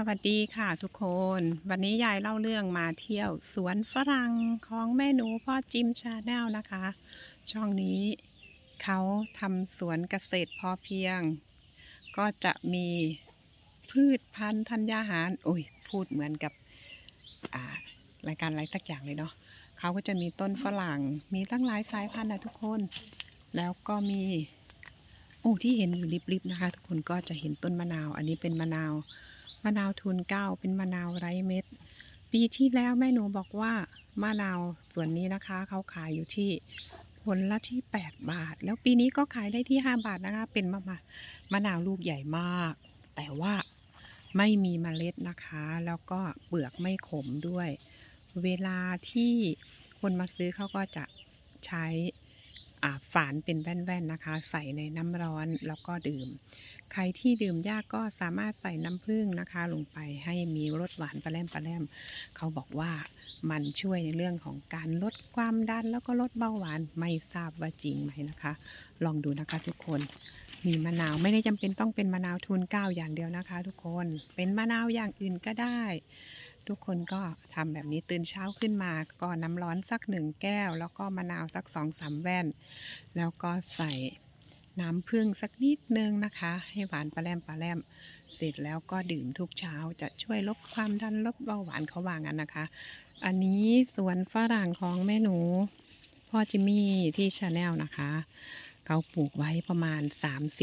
สวัสดีค่ะทุกคน วันนี้ยายเล่าเรื่องมาเที่ยวสวนฝรั่งของแม่หนูพ่อจิมชาแนลนะคะ ช่องนี้เขาทำสวนเกษตรพอเพียง ก็จะมีพืชพันธุ์ธัญญาหาร โอ้ย พูดเหมือนกับรายการอะไรสักอย่างเลยเนาะเขาก็จะมีต้นฝรั่ง มีตั้งหลายสายพันธุ์นะทุกคน แล้วก็มีโอ้ที่เห็นอยู่ริบๆนะคะ ทุกคนก็จะเห็นต้นมะนาว อันนี้เป็นมะนาว มะนาวทุนเก้าเป็นมะนาวไร้เม็ด ปีที่แล้วแม่หนูบอกว่ามะนาวส่วนนี้นะคะเขาขายอยู่ที่ผลละที่ 8 บาท แล้วปีนี้ก็ขายได้ที่ 5 บาทนะคะ เป็นมะมามะนาวลูกใหญ่มาก แต่ว่าไม่มีเมล็ดนะคะ แล้วก็เปลือกไม่ขมด้วย เวลาที่คนมาซื้อเขาก็จะใช้ ฝานเป็นแว่นๆนะคะ ใส่ในน้ำร้อนแล้วก็ดื่ม ใครที่ดื่มยากก็สามารถใส่น้ำผึ้งนะคะ ลงไปให้มีรสหวานปลาแรมปลาแรมเขาบอกว่ามันช่วยในเรื่องของการลดความดันแล้วก็ลดเบาหวานไม่ทราบว่าจริงไหมนะคะ ลองดูนะคะทุกคน มีมะนาวไม่ได้จำเป็นต้องเป็นมะนาวทุนเก้าอย่างเดียวนะคะ ทุกคนเป็นมะนาวอย่างอื่นก็ได้ ทุกคนก็ทำแบบนี้ตื่นเช้าขึ้นมาก็น้ำร้อนสักหนึ่งแก้ว แล้วก็มะนาวสักสองสามแว่น แล้วก็ใส่น้ำผึ้งสักนิดนึงนะคะ ให้หวานปลาแรมปลาแรมเสร็จแล้วก็ดื่มทุกเช้าจะช่วยลดความดันลดเบาหวานเขาว่างั้นนะคะ อันนี้สวนฝรั่งของแม่หนูพ่อจิมมี่ที่ชาแนลนะคะ เขาปลูกไว้ประมาณ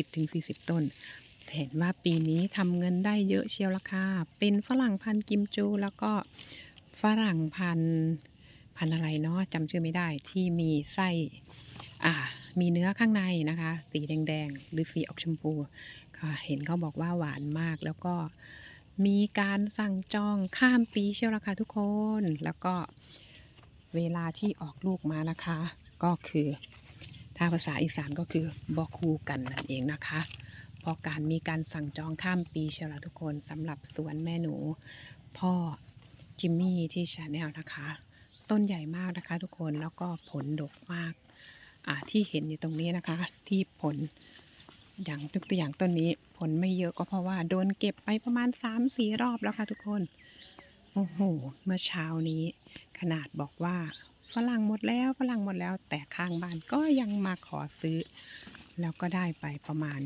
30-40 ต้น เห็นว่าปีนี้ทำเงินได้เยอะเชียวละค่ะ เป็นฝรั่งพันกิมจู แล้วก็ฝรั่งพันพันอะไรเนาะจำชื่อไม่ได้ที่มีไส้อ่ามีเนื้อข้างในนะคะ สีแดงๆ หรือสีออกชมพูก็เห็นเขาบอกว่าหวานมากแล้วก็มีการสั่งจองข้ามปีเชียวละค่ะทุกคน แล้วก็เวลาที่ออกลูกมานะคะ ก็คือ ถ้าภาษาอีสานก็คือบอกคูกันนั่นเองนะคะ พราะการมีการสั่งจองข้ามปีเชียวละทุกคนสำหรับสวนแม่หนู พ่อจิมมี่ที่ชาแนลนะคะ ต้นใหญ่มากนะคะทุกคนแล้วก็ผลดกมากที่เห็นอยู่ตรงนี้นะคะ ที่ผลอย่างยกตัวอย่างต้นนี้ผลไม่เยอะก็เพราะว่าโดนเก็บไปประมาณ3ามสี่รอบแล้วค่ะทุกคน โอ้โห เมื่อเช้านี้ ขนาดบอกว่าฝรั่งหมดแล้วฝรั่งหมดแล้วแต่ข้างบ้านก็ยังมาขอซื้อ แล้วก็ได้ไปประมาณ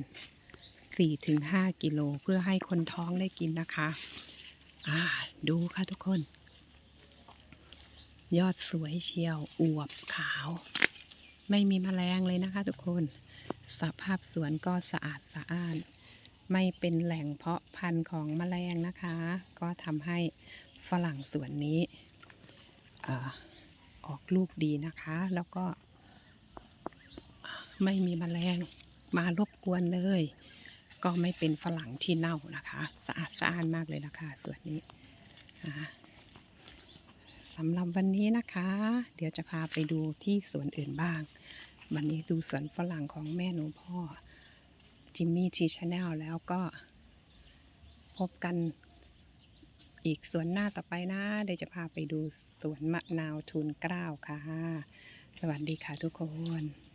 4-5กิโลเพื่อให้คนท้องได้กินนะคะ อ่า ดูค่ะทุกคน ยอดสวยเชียว อวบขาว ไม่มีแมลงเลยนะคะทุกคน สภาพสวนก็สะอาดสะอ้าน ไม่เป็นแหล่งเพาะพันธุ์ของแมลงนะคะ ก็ทำให้ฝรั่งสวนนี้ออออกลูกดีนะคะ แล้วก็ไม่มีแมลงมารบกวนเลย ก็ไม่เป็นฝรั่งที่เน่านะคะ สะอาดสะอ้านมากเลยนะคะสวนนี้สำหรับวันนี้นะคะ เดี๋ยวจะพาไปดูที่สวนอื่นบ้าง วันนี้ดูสวนฝรั่งของแม่หนูพ่อจิมมี่ทีชาแนลแล้วก็พบกันอีกสวนหน้าต่อไปนะเดี๋ยวจะพาไปดูสวนมะนาวทุนเกล้าค่ะ สวัสดีค่ะทุกคน